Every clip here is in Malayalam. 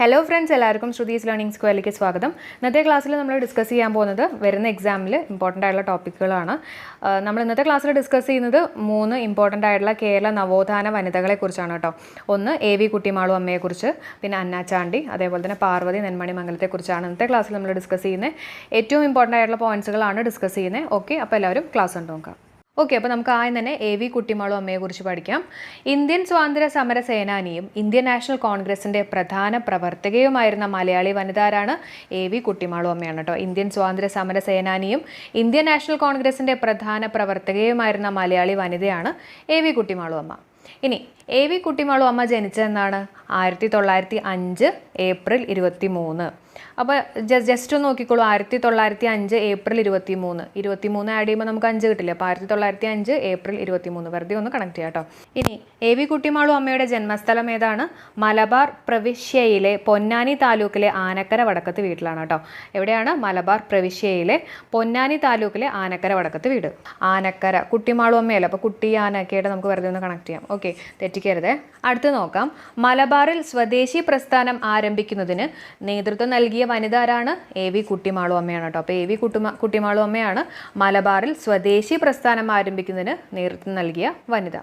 ഹലോ ഫ്രണ്ട്സ് എല്ലാവർക്കും ശ്രുതീസ് ലേണിംഗ് സ്ക്വയറിലേക്ക് സ്വാഗതം. ഇന്നത്തെ ക്ലാസ്സിൽ നമ്മൾ ഡിസ്കസ് ചെയ്യാൻ പോകുന്നത് വരുന്ന എക്സാമിൽ ഇമ്പോർട്ടന്റ് ആയിട്ടുള്ള ടോപ്പിക്കുകളാണ് നമ്മൾ ഇന്നത്തെ ക്ലാസ്സിൽ ഡിസ്കസ് ചെയ്യുന്നത് മൂന്ന് ഇമ്പോർട്ടന്റ് ആയിട്ടുള്ള കേരള നവോത്ഥാന വനിതകളെ കുറിച്ചാണ് കേട്ടോ. ഒന്ന് എ വി കുട്ടിമാളു അമ്മയെക്കുറിച്ച് പിന്നെ അന്നാച്ചാണ്ടി അതേപോലെ തന്നെ പാർവതി നെന്മണി മംഗലത്തെക്കുറിച്ചാണ് ഇന്നത്തെ ക്ലാസ്സിൽ നമ്മൾ ഡിസ്കസ് ചെയ്യുന്നത്. ഏറ്റവും ഇമ്പോർട്ടന്റ് ആയിട്ടുള്ള പോയിന്റ്സുകളാണ് ഡിസ്കസ് ചെയ്യുന്നത്. ഓക്കെ അപ്പോൾ എല്ലാവരും ക്ലാസ് ഉണ്ട് നോക്കാം. ഓക്കെ അപ്പോൾ നമുക്ക് ആദ്യം തന്നെ എ വി കുട്ടിമാളു അമ്മയെക്കുറിച്ച് പഠിക്കാം. ഇന്ത്യൻ സ്വാതന്ത്ര്യ സമര സേനാനിയും ഇന്ത്യൻ നാഷണൽ കോൺഗ്രസിന്റെ പ്രധാന പ്രവർത്തകയുമായിരുന്ന മലയാളി വനിതാരാണ് എ വി കുട്ടിമാളു അമ്മയാണ് കേട്ടോ ഇന്ത്യൻ സ്വാതന്ത്ര്യ സമര സേനാനിയും ഇന്ത്യൻ നാഷണൽ കോൺഗ്രസിന്റെ പ്രധാന പ്രവർത്തകയുമായിരുന്ന മലയാളി വനിതയാണ് എ വി കുട്ടിമാളു അമ്മ. ഇനി എ വി കുട്ടിമാളു അമ്മ ജനിച്ചതെന്നാണ്? ആയിരത്തി തൊള്ളായിരത്തി അഞ്ച് ഏപ്രിൽ ഇരുപത്തി മൂന്ന് അപ്പോൾ ജസ്റ്റ് ഒന്ന് നോക്കിക്കോളൂ. ആയിരത്തി തൊള്ളായിരത്തി അഞ്ച് ഏപ്രിൽ ഇരുപത്തി മൂന്ന് ഇരുപത്തി മൂന്ന് ആഡ് ചെയ്യുമ്പോൾ നമുക്ക് അഞ്ച് കിട്ടില്ല? അപ്പോൾ ആയിരത്തി തൊള്ളായിരത്തി അഞ്ച് ഏപ്രിൽ ഇരുപത്തി മൂന്ന് വെറുതെ ഒന്ന് കണക്ട് ചെയ്യാം കേട്ടോ ഇനി എ വി കുട്ടിമാളു അമ്മയുടെ ജന്മസ്ഥലം ഏതാണ്? മലബാർ പ്രവിശ്യയിലെ പൊന്നാനി താലൂക്കിലെ ആനക്കര വടക്കത്ത് വീട്ടിലാണ് കേട്ടോ എവിടെയാണ്? മലബാർ പ്രവിശ്യയിലെ പൊന്നാനി താലൂക്കിലെ ആനക്കര വടക്കത്ത് വീട്. ആനക്കര കുട്ടിമാളു അമ്മയല്ല? അപ്പോൾ കുട്ടി ആനക്കയുടെ നമുക്ക് വെറുതെ ഒന്ന് കണക്ട് ചെയ്യാം. ഓക്കെ തെറ്റിക്കരുത്. അടുത്ത് നോക്കാം. മലബാറിൽ സ്വദേശി പ്രസ്ഥാനം ആരംഭിക്കുന്നതിന് നേതൃത്വം നൽകിയ വനിത ആരാണ് എ വി കുട്ടിമാളു അമ്മയാണ് കേട്ടോ. അപ്പോൾ എ വി കുട്ടിമാ കുട്ടിമാളു അമ്മയാണ് മലബാറിൽ സ്വദേശി പ്രസ്ഥാനം ആരംഭിക്കുന്നതിന് നേതൃത്വം നൽകിയ വനിത.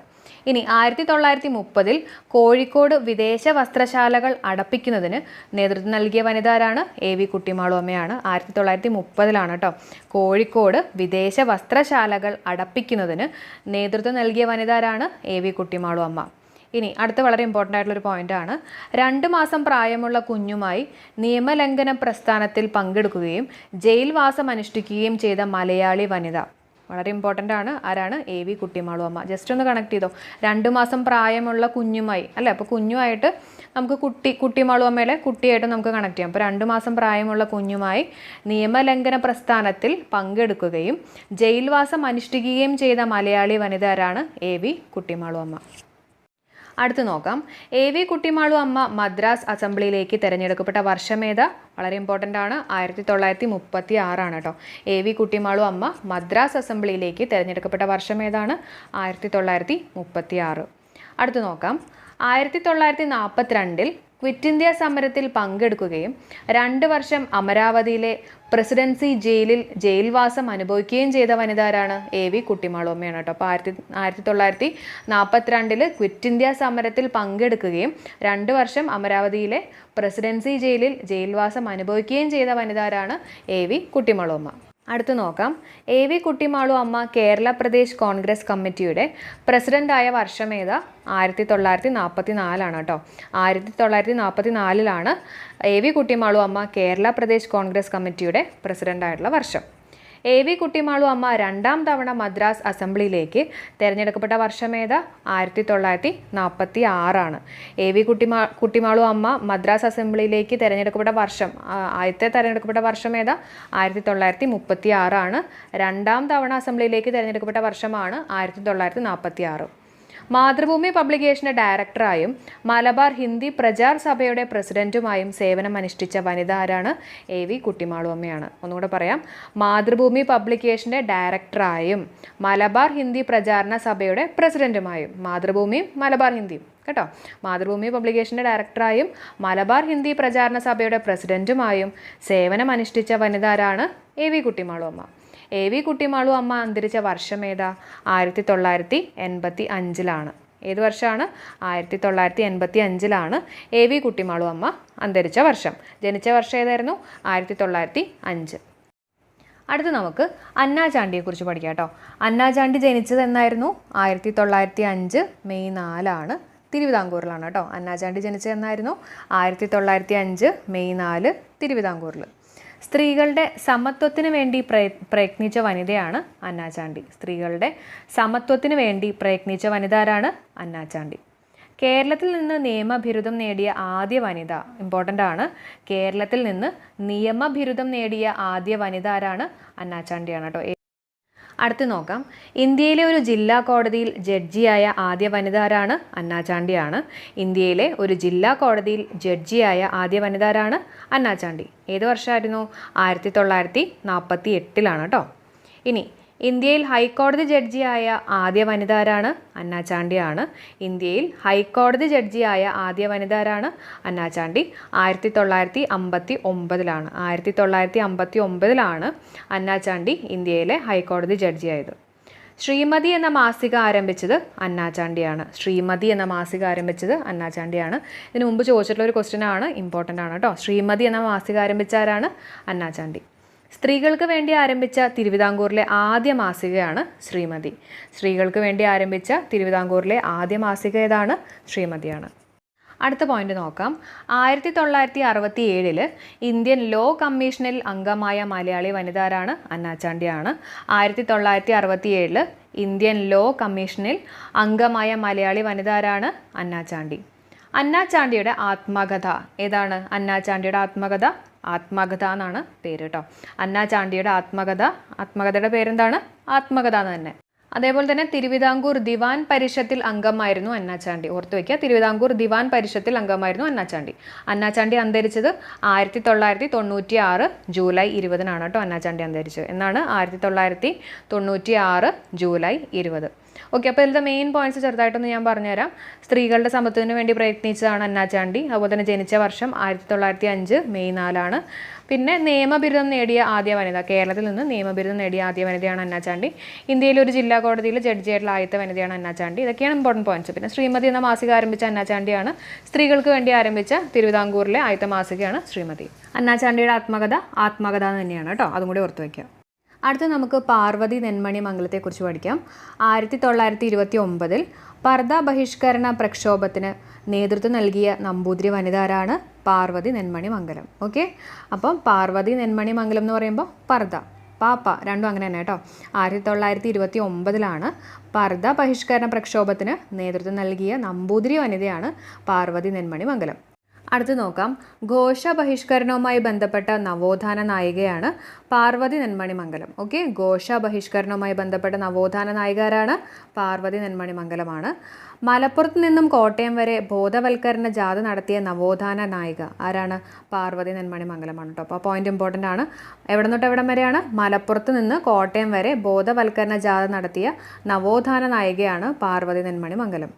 ഇനി ആയിരത്തി തൊള്ളായിരത്തി മുപ്പതിൽ കോഴിക്കോട് വിദേശ വസ്ത്രശാലകൾ അടപ്പിക്കുന്നതിന് നേതൃത്വം നൽകിയ വനിത ആരാണ് എ വി കുട്ടിമാളു അമ്മയാണ്. ആയിരത്തി തൊള്ളായിരത്തി മുപ്പതിലാണ് കേട്ടോ കോഴിക്കോട് വിദേശ വസ്ത്രശാലകൾ അടപ്പിക്കുന്നതിന് നേതൃത്വം നൽകിയ വനിത ആരാണ് എ വി കുട്ടിമാളു അമ്മ. ഇനി അടുത്ത വളരെ ഇമ്പോർട്ടന്റ് ആയിട്ടുള്ള ഒരു പോയിന്റാണ് രണ്ട് മാസം പ്രായമുള്ള കുഞ്ഞുമായി നിയമലംഘന പ്രസ്ഥാനത്തിൽ പങ്കെടുക്കുകയും ജയിൽവാസം അനുഷ്ഠിക്കുകയും ചെയ്ത മലയാളി വനിത. വളരെ ഇമ്പോർട്ടന്റ് ആണ്. ആരാണ്? എ വി കുട്ടിമാളു അമ്മ ജസ്റ്റ് ഒന്ന് കണക്ട് ചെയ്തോ. രണ്ട് മാസം പ്രായമുള്ള കുഞ്ഞുമായി അല്ലേ? അപ്പോൾ കുഞ്ഞുമായിട്ട് നമുക്ക് കുട്ടി കുട്ടിമാളു കുട്ടിയായിട്ട് നമുക്ക് കണക്ട് ചെയ്യാം. അപ്പോൾ രണ്ട് മാസം പ്രായമുള്ള കുഞ്ഞുമായി നിയമലംഘന പ്രസ്ഥാനത്തിൽ പങ്കെടുക്കുകയും ജയിൽവാസം അനുഷ്ഠിക്കുകയും ചെയ്ത മലയാളി വനിത ആരാണ്? എ വി കുട്ടിമാളു അമ്മ അടുത്ത് നോക്കാം. എ വി കുട്ടിമാളു അമ്മ മദ്രാസ് അസംബ്ലിയിലേക്ക് തിരഞ്ഞെടുക്കപ്പെട്ട വർഷമേത വളരെ ഇമ്പോർട്ടന്റ് ആണ്. ആയിരത്തി തൊള്ളായിരത്തി മുപ്പത്തി ആറാണ് കേട്ടോ എ വി കുട്ടിമാളു അമ്മ മദ്രാസ് അസംബ്ലിയിലേക്ക് തിരഞ്ഞെടുക്കപ്പെട്ട വർഷമേതാണ് ആയിരത്തി തൊള്ളായിരത്തി മുപ്പത്തി ആറ് അടുത്ത് നോക്കാം. ആയിരത്തി തൊള്ളായിരത്തി നാൽപ്പത്തിരണ്ടിൽ ക്വിറ്റ് ഇന്ത്യ സമരത്തിൽ പങ്കെടുക്കുകയും രണ്ട് വർഷം അമരാവതിയിലെ പ്രസിഡൻസി ജയിലിൽ ജയിൽവാസം അനുഭവിക്കുകയും ചെയ്ത വനിതാരാണ് എ വി കുട്ടിമാളോമ്മയാണ് കേട്ടോ. അപ്പോൾ ആയിരത്തി ആയിരത്തി തൊള്ളായിരത്തി നാൽപ്പത്തിരണ്ടിൽ ക്വിറ്റ് ഇന്ത്യ സമരത്തിൽ പങ്കെടുക്കുകയും രണ്ട് വർഷം അമരാവതിയിലെ പ്രസിഡൻസി ജയിലിൽ ജയിൽവാസം അനുഭവിക്കുകയും ചെയ്ത വനിതാരാണ് എ വി കുട്ടിമാളു അമ്മ അടുത്ത് നോക്കാം. എ വി കുട്ടിമാളു അമ്മ കേരള പ്രദേശ് കോൺഗ്രസ് കമ്മിറ്റിയുടെ പ്രസിഡന്റായ വർഷമേത ആയിരത്തി തൊള്ളായിരത്തി നാൽപ്പത്തി നാലാണ് കേട്ടോ. ആയിരത്തി തൊള്ളായിരത്തി നാൽപ്പത്തി നാലിലാണ് എ വി കുട്ടിമാളു അമ്മ കേരള പ്രദേശ് കോൺഗ്രസ് കമ്മിറ്റിയുടെ പ്രസിഡന്റായിട്ടുള്ള വർഷം. എ വി കുട്ടിമാളു അമ്മ രണ്ടാം തവണ മദ്രാസ് അസംബ്ലിയിലേക്ക് തിരഞ്ഞെടുക്കപ്പെട്ട വർഷമേത ആയിരത്തി തൊള്ളായിരത്തി നാൽപ്പത്തി ആറാണ് എ വി കുട്ടിമാ കുട്ടിമാളു അമ്മ മദ്രാസ് അസംബ്ലിയിലേക്ക് തിരഞ്ഞെടുക്കപ്പെട്ട വർഷം ആദ്യത്തെ തിരഞ്ഞെടുക്കപ്പെട്ട വർഷമേത ആയിരത്തി തൊള്ളായിരത്തി മുപ്പത്തി ആറാണ് രണ്ടാം തവണ അസംബ്ലിയിലേക്ക് തിരഞ്ഞെടുക്കപ്പെട്ട വർഷമാണ് ആയിരത്തി തൊള്ളായിരത്തി നാൽപ്പത്തി ആറ് മാതൃഭൂമി പബ്ലിക്കേഷന്റെ ഡയറക്ടറായും മലബാർ ഹിന്ദി പ്രചാർ സഭയുടെ പ്രസിഡന്റുമായും സേവനമനുഷ്ഠിച്ച വനിത ആരാണ് എ വി കുട്ടിമാളു അമ്മയാണ് ഒന്നുകൂടെ പറയാം. മാതൃഭൂമി പബ്ലിക്കേഷന്റെ ഡയറക്ടറായും മലബാർ ഹിന്ദി പ്രചാരണ സഭയുടെ പ്രസിഡന്റുമായും മാതൃഭൂമിയും മലബാർ ഹിന്ദിയും കേട്ടോ. മാതൃഭൂമി പബ്ലിക്കേഷന്റെ ഡയറക്ടറായും മലബാർ ഹിന്ദി പ്രചാരണ സഭയുടെ പ്രസിഡന്റുമായും സേവനമനുഷ്ഠിച്ച വനിത ആരാണ് A V Kuttimalu A V Kuttimalu Amma അന്തരിച്ച വർഷം ഏതാ? ആയിരത്തി തൊള്ളായിരത്തി എൺപത്തി അഞ്ചിലാണ് ഏത് വർഷമാണ്? ആയിരത്തി തൊള്ളായിരത്തി എൺപത്തി അഞ്ചിലാണ് എ വി കുട്ടിമാളു അമ്മ അന്തരിച്ച വർഷം. ജനിച്ച വർഷം ഏതായിരുന്നു? ആയിരത്തി തൊള്ളായിരത്തി അഞ്ച് അടുത്ത് നമുക്ക് അന്നാചാണ്ടിയെക്കുറിച്ച് പഠിക്കാം കേട്ടോ. അന്നാചാണ്ടി ജനിച്ചത് എന്നായിരുന്നു? ആയിരത്തി തൊള്ളായിരത്തി അഞ്ച് മെയ് നാലാണ്. തിരുവിതാംകൂറിലാണ് കേട്ടോ. അന്നാചാണ്ടി ജനിച്ചത് എന്നായിരുന്നു? ആയിരത്തി തൊള്ളായിരത്തി അഞ്ച് മെയ് നാല് തിരുവിതാംകൂറിൽ സ്ത്രീകളുടെ സമത്വത്തിന് വേണ്ടി പ്രയ പ്രയത്നിച്ച വനിതയാണ് അന്നാചാണ്ടി സ്ത്രീകളുടെ സമത്വത്തിന് വേണ്ടി പ്രയത്നിച്ച വനിത ആരാണ് അന്നാചാണ്ടി കേരളത്തിൽ നിന്ന് നിയമബിരുദം നേടിയ ആദ്യ വനിത ഇമ്പോർട്ടന്റ് ആണ്. കേരളത്തിൽ നിന്ന് നിയമബിരുദം നേടിയ ആദ്യ വനിത ആരാണ് അന്നാചാണ്ടിയാണ് കേട്ടോ. അടുത്ത് നോക്കാം. ഇന്ത്യയിലെ ഒരു ജില്ലാ കോടതിയിൽ ജഡ്ജിയായ ആദ്യ വനിത ആരാണ് അന്നാചാണ്ടിയാണ്. ഇന്ത്യയിലെ ഒരു ജില്ലാ കോടതിയിൽ ജഡ്ജിയായ ആദ്യ വനിത ആരാണ് അന്നാചാണ്ടി. ഏത് വർഷമായിരുന്നു? ആയിരത്തി തൊള്ളായിരത്തി നാൽപ്പത്തി എട്ടിലാണ് കേട്ടോ ഇനി ഇന്ത്യയിൽ ഹൈക്കോടതി ജഡ്ജിയായ ആദ്യ വനിത ആരാണ് അന്നാചാണ്ടിയാണ് ഇന്ത്യയിൽ ഹൈക്കോടതി ജഡ്ജിയായ ആദ്യ വനിത ആരാണ് അന്നാചാണ്ടി ആയിരത്തി തൊള്ളായിരത്തി അമ്പത്തി ഒമ്പതിലാണ് ആയിരത്തി തൊള്ളായിരത്തി അമ്പത്തി ഒമ്പതിലാണ് അന്നാചാണ്ടി ഇന്ത്യയിലെ ഹൈക്കോടതി ജഡ്ജിയായത്. ശ്രീമതി എന്ന മാസിക ആരംഭിച്ചത് അന്നാചാണ്ടിയാണ് ശ്രീമതി എന്ന മാസിക ആരംഭിച്ചത് അന്നാചാണ്ടിയാണ് ഇതിനു മുമ്പ് ചോദിച്ചിട്ടുള്ള ഒരു ക്വസ്റ്റ്യൻ ആണ് ഇമ്പോർട്ടന്റ് ആണ് കേട്ടോ. ശ്രീമതി എന്ന മാസിക ആരംഭിച്ച ആരാണ്? അന്നാചാണ്ടി സ്ത്രീകൾക്ക് വേണ്ടി ആരംഭിച്ച തിരുവിതാംകൂറിലെ ആദ്യ മാസികയാണ് ശ്രീമതി. സ്ത്രീകൾക്ക് വേണ്ടി ആരംഭിച്ച തിരുവിതാംകൂറിലെ ആദ്യ മാസിക ഏതാണ്? ശ്രീമതിയാണ്. അടുത്ത പോയിന്റ് നോക്കാം. ആയിരത്തി തൊള്ളായിരത്തി അറുപത്തി ഏഴിൽ ഇന്ത്യൻ ലോ കമ്മീഷനിൽ അംഗമായ മലയാളി വനിതാരാണ് അന്നാച്ചാണ്ടിയാണ് ആയിരത്തി തൊള്ളായിരത്തി അറുപത്തി ഏഴിൽ ഇന്ത്യൻ ലോ കമ്മീഷനിൽ അംഗമായ മലയാളി വനിതാരാണ് അന്നാച്ചാണ്ടി അന്നാച്ചാണ്ടിയുടെ ആത്മകഥ ഏതാണ്? അന്നാച്ചാണ്ടിയുടെ ആത്മകഥ? ആത്മകഥ എന്നാണ് പേര് കേട്ടോ. അന്നാചാണ്ടിയുടെ ആത്മകഥ. ആത്മകഥയുടെ പേരെന്താണ്? ആത്മകഥ എന്ന് തന്നെ. അതേപോലെ തന്നെ തിരുവിതാംകൂർ ദിവാൻ പരിഷത്തിൽ അംഗമായിരുന്നു അന്നാചാണ്ടി ഓർത്തു വയ്ക്കുക തിരുവിതാംകൂർ ദിവാൻ പരിഷത്തിൽ അംഗമായിരുന്നു അന്നാചാണ്ടി അന്നാചാണ്ടി അന്തരിച്ചത് ആയിരത്തി തൊള്ളായിരത്തി തൊണ്ണൂറ്റി ആറ് ജൂലൈ ഇരുപതിനാണ് കേട്ടോ അന്നാചാണ്ടി അന്തരിച്ചത്. എന്നാണ് ആയിരത്തി തൊള്ളായിരത്തി തൊണ്ണൂറ്റി ആറ് ജൂലൈ ഇരുപത്. ഓക്കെ അപ്പോൾ ഇതിന്റെ മെയിൻ പോയിന്റ്സ് ചെറുതായിട്ടൊന്ന് ഞാൻ പറഞ്ഞുതരാം. സ്ത്രീകളുടെ സമത്വത്തിന് വേണ്ടി പ്രയത്നിച്ചതാണ് അന്നാചാണ്ടി. അതുപോലെ തന്നെ ജനിച്ച വർഷം ആയിരത്തി തൊള്ളായിരത്തി അഞ്ച് മെയ് നാലാണ്. പിന്നെ നിയമബിരുദം നേടിയ ആദ്യ വനിത. കേരളത്തിൽ നിന്ന് നിയമബിരുദം നേടിയ ആദ്യ വനിതയാണ് അന്നാചാണ്ടി. ഇന്ത്യയിലെ ഒരു ജില്ലാ കോടതിയിൽ ജഡ്ജിയായിട്ടുള്ള ആദ്യത്തെ വനിതയാണ് അന്നാചാണ്ടി. ഇതൊക്കെയാണ് ഇമ്പോർട്ടന്റ് പോയിന്റ്സ് പിന്നെ ശ്രീമതി എന്ന മാസിക ആരംഭിച്ച അന്നാചാണ്ടിയാണ്. സ്ത്രീകൾക്ക് വേണ്ടി ആരംഭിച്ച തിരുവിതാംകൂറിലെ ആദ്യത്തെ മാസികയാണ് ശ്രീമതി. അന്നാചാണ്ടിയുടെ ആത്മകഥ ആത്മകഥ തന്നെയാണ് കേട്ടോ. അതും കൂടി ഓർത്ത് അടുത്ത നമുക്ക് പാർവതി നെന്മണി മംഗലത്തെക്കുറിച്ച് പഠിക്കാം. ആയിരത്തി തൊള്ളായിരത്തി ഇരുപത്തി ഒമ്പതിൽ പർദ ബഹിഷ്കരണ പ്രക്ഷോഭത്തിന് നേതൃത്വം നൽകിയ നമ്പൂതിരി വനിതാരാണ് പാർവതി നെന്മണി മംഗലം. ഓക്കെ? അപ്പം പാർവതി നെന്മണി മംഗലം എന്ന് പറയുമ്പോൾ പർദ പാപ്പ രണ്ടും അങ്ങനെ തന്നെ കേട്ടോ. ആയിരത്തി തൊള്ളായിരത്തി ഇരുപത്തി ഒമ്പതിലാണ് പർദ ബഹിഷ്കരണ പ്രക്ഷോഭത്തിന് നേതൃത്വം നൽകിയ നമ്പൂതിരി വനിതയാണ് പാർവതി നെന്മണി മംഗലം. അടുത്ത് നോക്കാം. ഘോഷ ബഹിഷ്കരണവുമായി ബന്ധപ്പെട്ട നവോത്ഥാന നായികയാണ് പാർവതി നെന്മണി മംഗലം ഓക്കെ ഘോഷ ബഹിഷ്കരണവുമായി ബന്ധപ്പെട്ട നവോത്ഥാന നായികാരാണ് പാർവതി നെന്മണി മംഗലമാണ് മലപ്പുറത്ത് നിന്നും കോട്ടയം വരെ ബോധവൽക്കരണ ജാഥ നടത്തിയ നവോത്ഥാന നായിക ആരാണ്? പാർവതി നെന്മണി മംഗലമാണ് കേട്ടോ അപ്പോൾ പോയിന്റ് ഇമ്പോർട്ടന്റ് ആണ്. എവിടെ തൊട്ട് എവിടം വരെയാണ്? മലപ്പുറത്ത് നിന്ന് കോട്ടയം വരെ ബോധവൽക്കരണ ജാഥ നടത്തിയ നവോത്ഥാന നായികയാണ് പാർവതി നെന്മണി മംഗലം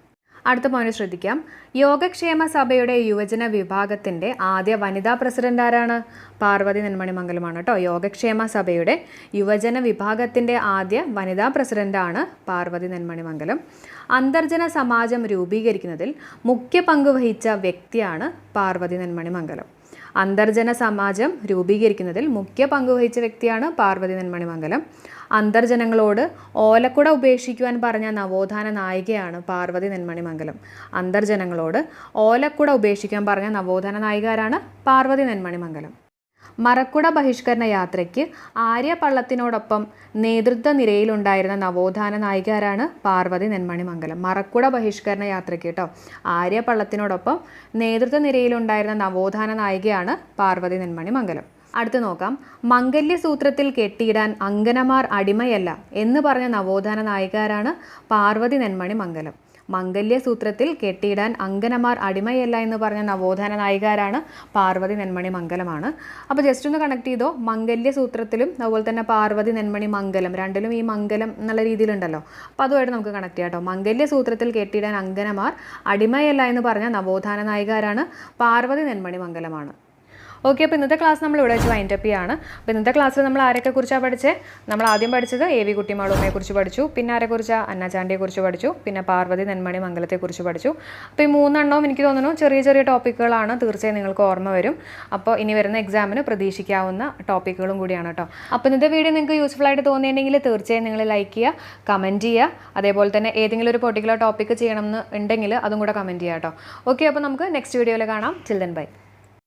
അടുത്ത പോയിന്റ് ശ്രദ്ധിക്കാം. യോഗക്ഷേമ സഭയുടെ യുവജന വിഭാഗത്തിന്റെ ആദ്യ വനിതാ പ്രസിഡന്റ് ആരാണ്? പാർവതി നെന്മണി മംഗലമാണ് കേട്ടോ യോഗക്ഷേമ സഭയുടെ യുവജന വിഭാഗത്തിന്റെ ആദ്യ വനിതാ പ്രസിഡന്റാണ് പാർവതി നെന്മണി മംഗലം അന്തർജന സമാജം രൂപീകരിക്കുന്നതിൽ മുഖ്യ പങ്ക് വഹിച്ച വ്യക്തിയാണ് പാർവതി നെന്മണി മംഗലം അന്തർജന സമാജം രൂപീകരിക്കുന്നതിൽ മുഖ്യ പങ്കുവഹിച്ച വ്യക്തിയാണ് പാർവതി നെന്മണി മംഗലം അന്തർജനങ്ങളോട് ഓലക്കുട ഉപേക്ഷിക്കുവാൻ പറഞ്ഞ നവോത്ഥാന നായികയാണ് പാർവതി നെന്മണി മംഗലം അന്തർജനങ്ങളോട് ഓലക്കുട ഉപേക്ഷിക്കാൻ പറഞ്ഞ നവോത്ഥാന നായികാരാണ് പാർവതി നെന്മണി മംഗലം മറക്കുട ബഹിഷ്കരണ യാത്രയ്ക്ക് ആര്യ പള്ളത്തിനോടൊപ്പം നേതൃത്വ നിരയിലുണ്ടായിരുന്ന നവോത്ഥാന നായികാരാണ് പാർവതി നെന്മണി മംഗലം മറക്കുട ബഹിഷ്കരണ യാത്രയ്ക്ക് കേട്ടോ. ആര്യ പള്ളത്തിനോടൊപ്പം നേതൃത്വ നിരയിലുണ്ടായിരുന്ന നവോത്ഥാന നായികയാണ് പാർവതി നെന്മണി മംഗലം അടുത്ത് നോക്കാം. മംഗല്യ സൂത്രത്തിൽ കെട്ടിയിടാൻ അങ്കനമാർ അടിമയല്ല എന്ന് പറഞ്ഞ നവോത്ഥാന നായികാരാണ് പാർവതി നെന്മണി മംഗലം. മംഗല്യ സൂത്രത്തിൽ കെട്ടിയിടാൻ അങ്കനമാർ അടിമയല്ല എന്ന് പറഞ്ഞ നവോത്ഥാന നായികാരാണ് പാർവതി നെന്മണി മംഗലമാണ്. അപ്പോൾ ജസ്റ്റ് ഒന്ന് കണക്ട് ചെയ്തോ. മംഗല്യ സൂത്രത്തിലും അതുപോലെ തന്നെ പാർവതി നെന്മണി മംഗലം രണ്ടിലും ഈ മംഗലം എന്നുള്ള രീതിയിലുണ്ടല്ലോ. അപ്പോൾ അതുമായിട്ട് നമുക്ക് കണക്ട് ചെയ്യാം കേട്ടോ. മംഗല്യ സൂത്രത്തിൽ കെട്ടിയിടാൻ അങ്കനമാർ അടിമയല്ല എന്ന് പറഞ്ഞ നവോത്ഥാന നായികാരാണ് പാർവതി നെന്മണി മംഗലമാണ്. ഓക്കെ അപ്പോൾ ഇന്നത്തെ ക്ലാസ് നമ്മൾ ഇവിടെ വെച്ച് വൈൻഡപ്പ് ചെയ്യാണ്. അപ്പോൾ ഇന്നത്തെ ക്ലാസ്സിൽ നമ്മൾ ആരൊക്കെ കുറിച്ചാണ് പഠിച്ചത് നമ്മൾ ആദ്യം പഠിച്ചത് എ വി കുട്ടിമാളുമ്മയെ പഠിച്ചു. പിന്നെ ആരെക്കുറിച്ചാണ് അന്നാചാണ്ടിയെ പഠിച്ചു. പിന്നെ പാർവതി നെന്മണി മംഗലത്തെക്കുറിച്ച് പഠിച്ചു. അപ്പോൾ ഈ മൂന്നെണ്ണവും എനിക്ക് തോന്നുന്നു ചെറിയ ചെറിയ ടോപ്പിക്കുകളാണ് തീർച്ചയായും നിങ്ങൾക്ക് ഓർമ്മ വരും. അപ്പോൾ ഇനി വരുന്ന എക്സാമിന് പ്രതീക്ഷിക്കാവുന്ന ടോപ്പിക്കുകളും കൂടിയാണ് കേട്ടോ അപ്പോൾ ഇന്നത്തെ വീഡിയോ നിങ്ങൾക്ക് യൂസ്ഫുൾ ആയിട്ട് തോന്നിയിട്ടുണ്ടെങ്കിൽ തീർച്ചയായും നിങ്ങൾ ലൈക്ക് ചെയ്യുക കമന്റ് ചെയ്യുക. അതേപോലെ തന്നെ ഏതെങ്കിലും ഒരു പെർട്ടിക്കുലർ ടോപ്പിക്ക് ചെയ്യണം എന്ന് ഉണ്ടെങ്കിൽ അതും കൂടെ കമന്റ് ചെയ്യാം കേട്ടോ ഓക്കെ അപ്പോൾ നമുക്ക് നെക്സ്റ്റ് വീഡിയോയിൽ കാണാം. Children by